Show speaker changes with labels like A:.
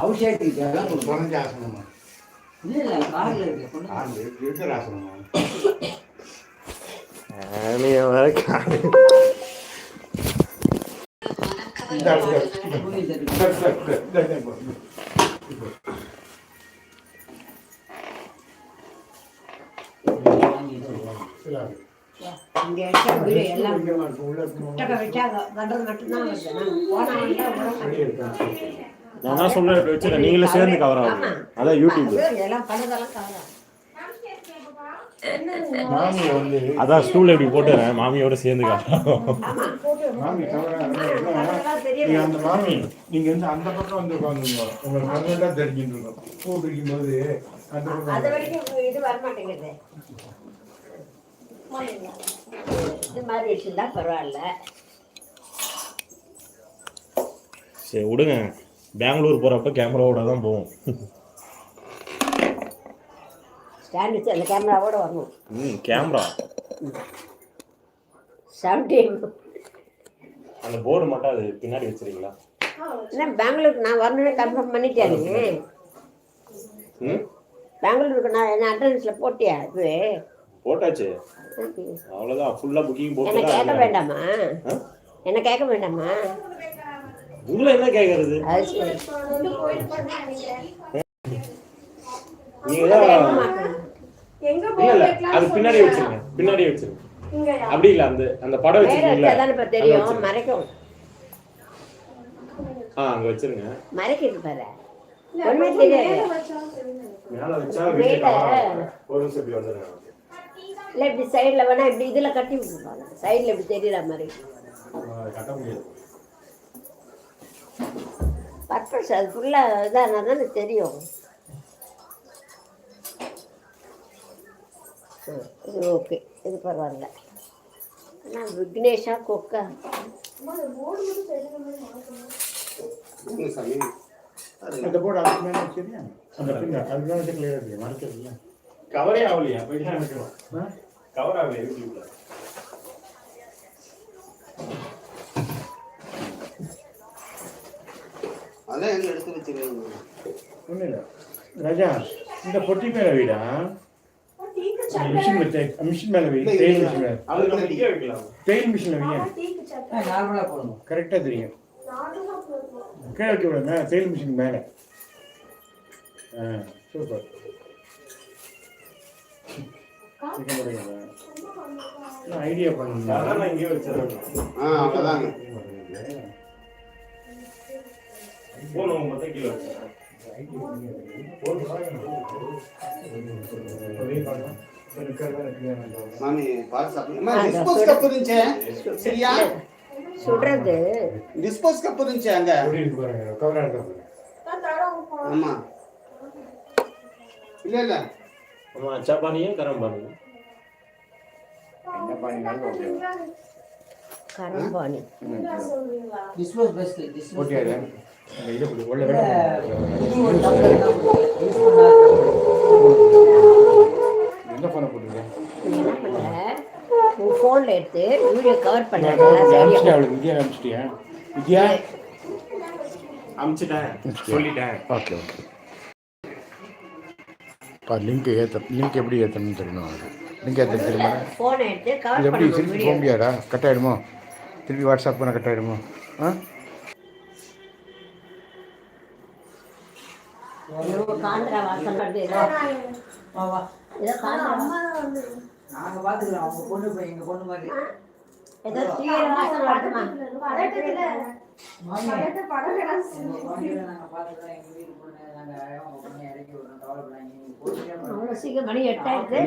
A: அவுஷேத்துக்கு தேவை குறைஞ்ச
B: ஆசனமா Gracias.
C: இங்க வச்சா வீடு எல்லாம் புத்தக வச்சா வர்றது மட்டும்தான் வருது நான் போனா வந்தா வர மாட்டேங்குது.
D: நான் தான் இப்படி வச்சுருக்கேன் நீங்களும் சேர்ந்து கவர் ஆகும். அதான் யூடியூப்
C: எல்லாம்
B: வந்து
D: அதான் ஸ்டூல் இப்படி போட்டுறேன்? மாமியோட சேர்ந்து
B: மாமி நீங்க அந்த மாமி நீங்க வந்து அந்த பக்கம் வந்து உட்காந்துங்க உங்களுக்கு கண்ணெல்லாம் தெரிஞ்சுட்டு இருக்கும். பூ பிடிக்கும் போது அந்த பக்கம்.
C: இது மாதிரி வச்சிருந்தா பரவாயில்ல.
D: சரி விடுங்க. பெங்களூர் போறப்ப கேமராவோட தான் போவோம்.
C: ஸ்டாண்ட் வச்சு அந்த கேமராவோட வரணும்.
D: ம் கேமரா.
C: செவன்டீன்
D: அந்த போர்டு மட்டும் அது பின்னாடி வச்சிருக்கீங்களா?
C: என்ன பெங்களூருக்கு நான் வரணும்னு கன்ஃபார்ம் பண்ணிட்டேன் பெங்களூருக்கு நான் என்ன அட்டண்டன்ஸில் போட்டியா இது?
D: போட்டாச்சு. அவ்வளோதான் ஃபுல்லாக புக்கிங்
C: என்ன கேட்க
D: போட்டு
C: வேண்டாமா? என்ன கேட்க வேண்டாமா?
D: உங்களை என்ன
C: சரி.
D: நீங்க இல்ல அது பின்னாடி வச்சிருங்க. பின்னாடி வச்சிருங்க. அப்படி இல்ல அந்த அந்த படம்
C: மேலே
D: வச்சிருக்கீங்களா
C: வச்சா தானே இப்போ தெரியும். மறைக்கும்.
D: ஆ அங்க வச்சிருங்க.
C: மறைக்கிது பாரு. தெரியாது.
D: மேல வச்சா. வீட்டுக்கு. ஒரு நிமிஷம் இப்படி வந்துருங்க
C: இல்லை இப்படி சைடில் வேணா இப்படி இதில் கட்டி விட்டுருப்பாங்க. சைடில் இப்படி தெரியற மாதிரி.
D: அதை கட்ட முடியாது.
C: பர்பஸ் அது ஃபுல்லாக இதானா தானே தெரியும். இது ஓகே இது பரவாயில்ல. ஆனால் விக்னேஷா கொக்கா?
B: அந்த போர்டு அதுக்கு மேலே அந்த மேலே
D: கவரே ஆகலையா போய் தான் வைக்கிறோம்
B: ஆ?
D: கவர் ஆகலையா யூடியூப்ல
E: அதான் எங்க எடுத்து வச்சிருக்கீங்க?
B: ஒன்றும் இல்லை ராஜா இந்த பொட்டி மேலே வீடா? மிஷின் மிஷின் மேலே வை தேயில் மிஷின் மேலே. தேயில் மிஷினில்
A: நார்மலா போடணும்.
B: கரெக்டாக தெரியும். கீழே வைக்க விடுங்க தேயில் மிஷின் மேலே. ஆ சூப்பர். ஐடியா பண்ணுங்க.
D: நான் இங்கே வச்சிருக்கேன்
E: ஆ அவ்வளோதாங்க
D: போன் உங்க மொத்தம் கீழே வச்சிருக்கேன்
E: சாப்பிடுங்க. டிஸ்போஸ் கப் இருந்துச்சு. அங்க. ஆமா. இல்ல இல்ல.
D: ஆமா அச்சா பானியும் கரம் பானியும்
B: என்ன பண்ணினாலும்
C: கரம்பாணி
A: டிஸ்போஸ் பெஸ்ட் டிஸ்போஸ்
B: ஓகே இது கொடு, உள்ள விட எந்த ஃபோனை போட்டுருக்கேன்
C: நீ என்ன பண்ண உன் ஃபோனில் எடுத்து வீடியோ கவர் பண்ண
B: அனுப்பிச்சிட்டேன் அவளுக்கு? வித்யா அனுப்பிச்சிட்டியா வித்யா?
D: அமிச்சிட்டேன். சொல்லிட்டேன்.
B: ஓகே ஓகே பா லிங்க் ஏற்ற லிங்க் எப்படி ஏற்றணும்னு தெரியணும் அது லிங்க் ஏற்ற தெரியுமா இது எப்படி திருப்பி போக முடியாதா கட் ஆகிடுமோ திருப்பி வாட்ஸ்அப் பண்ண கட் ஆகிடுமோ ஆ?
C: ஏதோ அவ்வளோ சீக்கிரம் மணி எட்டாயிடுது